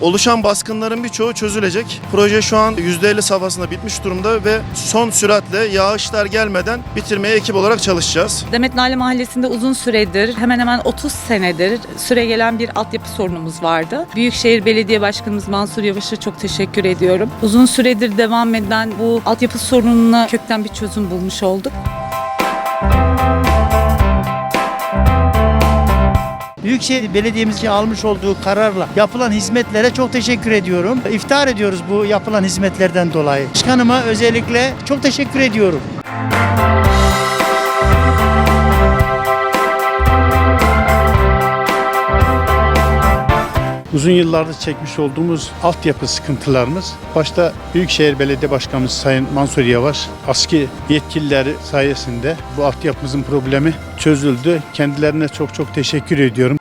oluşan baskınların birçoğu çözülecek. Proje şu an %50 safhasında bitmiş durumda ve son süratle yağışlar gelmeden bitirmeye ekip olarak çalışacağız. Demet Nale Mahallesi'nde uzun süredir, hemen hemen 30 senedir süre gelen bir altyapı sorunumuz vardı. Büyükşehir Belediye Başkanımız Mansur Yavaş'a çok teşekkür ediyorum. Uzun süredir devam eden bu altyapı sorununa kökten bir çözüm bulmuş olduk. Büyükşehir Belediye'mizin almış olduğu kararla yapılan hizmetlere çok teşekkür ediyorum. İftihar ediyoruz bu yapılan hizmetlerden dolayı. Başkanıma özellikle çok teşekkür ediyorum. Uzun yıllardır çekmiş olduğumuz altyapı sıkıntılarımız, başta Büyükşehir Belediye Başkanımız Sayın Mansur Yavaş, ASKİ yetkilileri sayesinde bu altyapımızın problemi çözüldü. Kendilerine çok çok teşekkür ediyorum.